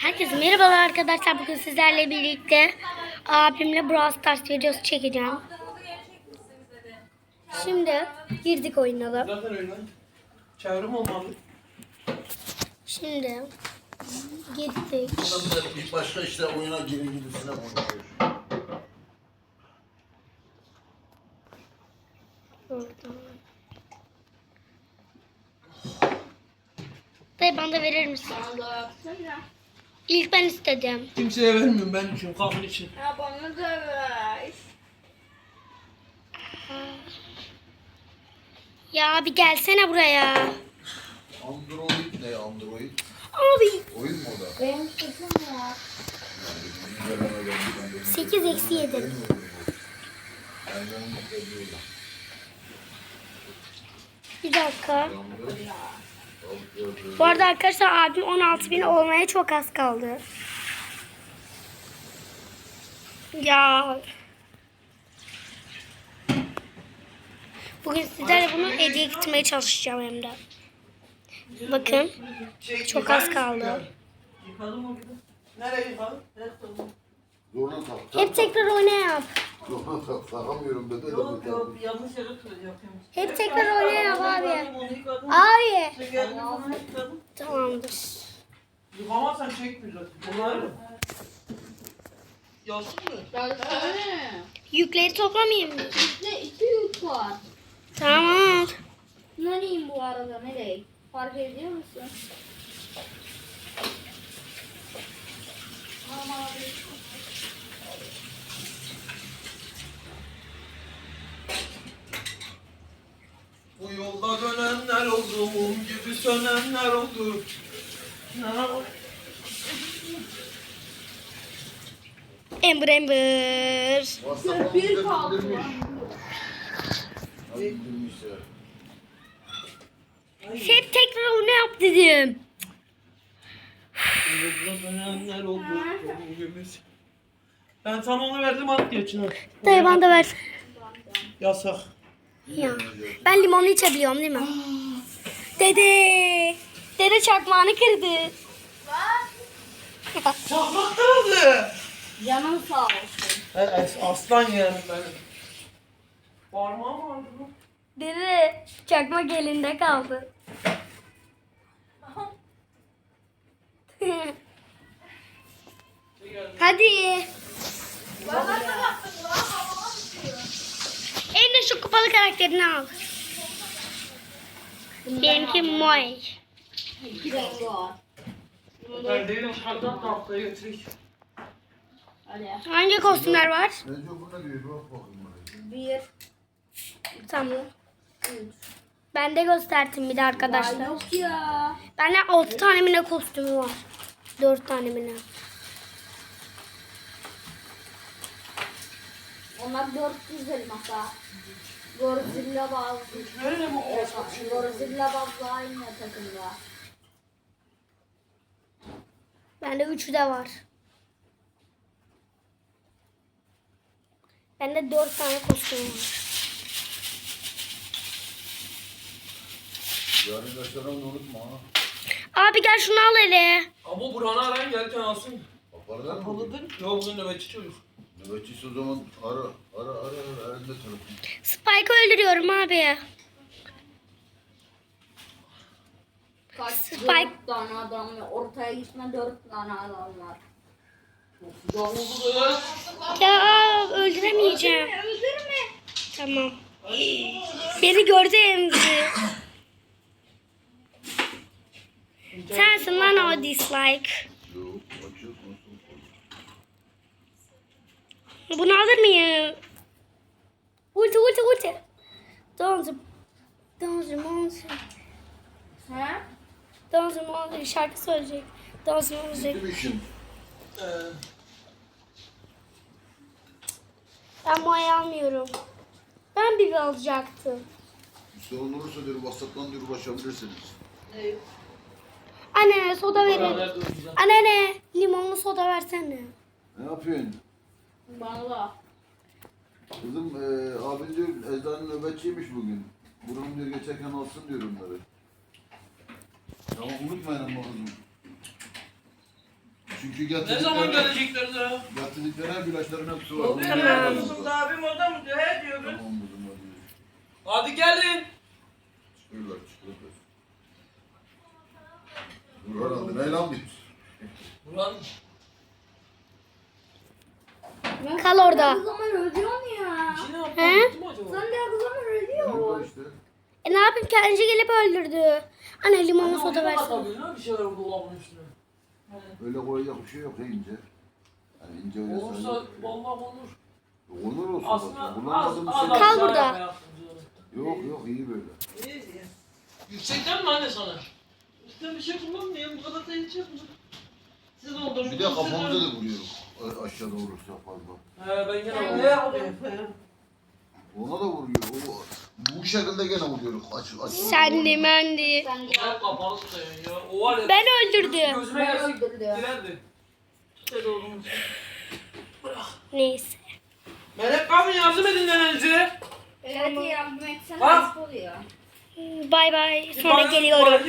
Herkese merhabalar arkadaşlar. Bugün sizlerle birlikte abimle Brawl Stars videosu çekeceğim. Şimdi girdik oynayalım. Çevrim olmalı. Şimdi gittik. İlk başta işte oyuna geri gidisine konuşuyor. Dayı bana da verir misin? İlk ben istedim. Kimseye vermiyorum ben için, kahve için. Ya bana da ver. Ya abi gelsene buraya. Android ne Android? Abi Oyun mu o da? Benim sesim var. 8 eksi 7. Bir dakika. Bu arada arkadaşlar abim 16 bin olmaya çok az kaldı. Ya. Bugün sizlerle bunu hediye getirmeye çalışacağım hem de. Bakın. Çok az kaldı. Mı de? Nereye tak. Hep tekrar oyna tak. Takamıyorum. Yok yok yanlış yere yapıyormuş. Hep tekrar oyna yap abi. Abi. Tamamdır. Yıkamazsan zaten. Bunlar mı? Yazsın mı? Yükleri toplamayayım mı? Ne iki yük var. Tamam. Nereyim bu arada nereye? Fark ediyor musun? Bu yolda dönenler oldu, mum gibi sönenler var? Ember Ember. Bir kaldı. Hep tekrar oyna yap dedim. Mum gibi. Ben sana onu verdim at geçin. Dayı bana da ver. Yasak. Ya. Ben limonu içebiliyorum değil mi? Dede. Dede çakmağını kırdı. Çakmak kırıldı. Canın sağ olsun. Evet, aslan yerim benim. Parmağım vardı bu. Dede çakmak elinde kaldı. Hadi. En de şu kupalı karakterini al. Benimki Moy. İki rengi var. Perdeyi dışarıdan tahtaya götüreyim. Hadi. Hangi kostümler var? Bence? Bak bakayım. Bir, Tamam. üç. Ben de gösterdim bir de arkadaşlar. yok ya. Bende 6 tane mi ne kostümü var? 4 tane mi ne? Onlar 400 elmasa. Godzilla bazı. Öyle mi? Godzilla bazı aynı takımda. Bende 3'ü de var. Bende 4 tane kostüm var. Yarın gösteren unutma ha. Abi gel şunu al hele. Ama Burhan'ı arayın gelirken alsın. Kapalılar mı? Kapalıdır. Yok bugün nöbetçi çocuk. Nöbetçisi o zaman ara ara ara ara elinde telefon. Spike'ı öldürüyorum abi. Kaç Spike. dört tane adam ve ortaya gitme dört tane adam var. Ya öldüremeyeceğim. Öldürme. Tamam. Beni gördü emzi. Sensin lan o dislike. Yok açıyor konsol. Bunu alır mıyım? Ulti ulti ulti. Dans dans dans He? dans dans şarkı söyleyecek. Mi işin? Ee, Ben bu ayı almıyorum. Ben bir alacaktım. Bir sorun olursa diyor WhatsApp'tan diyor ulaşabilirsiniz. Anne soda verin. Anne ne? Limonlu soda versene. Ne yapıyorsun? Bana da. Kızım e, abin diyor eczane nöbetçiymiş bugün. Buranın diyor geçerken alsın diyor onları. Tamam unutmayın ama kızım. Çünkü Ne zaman gelecekler de? getirdikleri hep ilaçların hepsi var. Oluyor Tamam. ya. Kızım da abim orada mı diyor? He diyor. Tamam kızım hadi. Hadi gelin. Çıkıyorlar çıkıyorlar. Dur herhalde ne lan bit? Ulan Kal orada. Bu zaman ölüyorsun ya. He? Sen de bu zaman ölüyor. Burada işte. E ne yapayım kendince gelip öldürdü. Anne limonlu soda versin. bir şeyler dolabın üstüne. Öyle koyacak bir şey yok ince. Yani ince öyle Olursa vallahi olur. Olur olsun Aslında zaten. az, az şey. Kal burada. Yok yok iyi böyle. İyi diyor. Yüksekten mi anne sana? İşte bir şey kullanmıyorum. Bu kadar da hiç yapmadım. Siz oldunuz. Bir de kafamıza da vuruyoruz. Aşağıda vurursa fazla. He ben gene Ne yapayım? Ona da vuruyor. O, bu şekilde gene vuruyoruz. Aç, aç. Sen de mendi. Sen de. Hep kapalı tutayım ya. O var ya. Ben öldürdüm. Gözüme Ben gelsin öldürdüm. girerdi. Siz oldunuz. Neyse. Melek kalın yardım edin nenenize. Evet yardım etsene Bak. nasıl oluyor? Bay bay. Sonra geliyorum.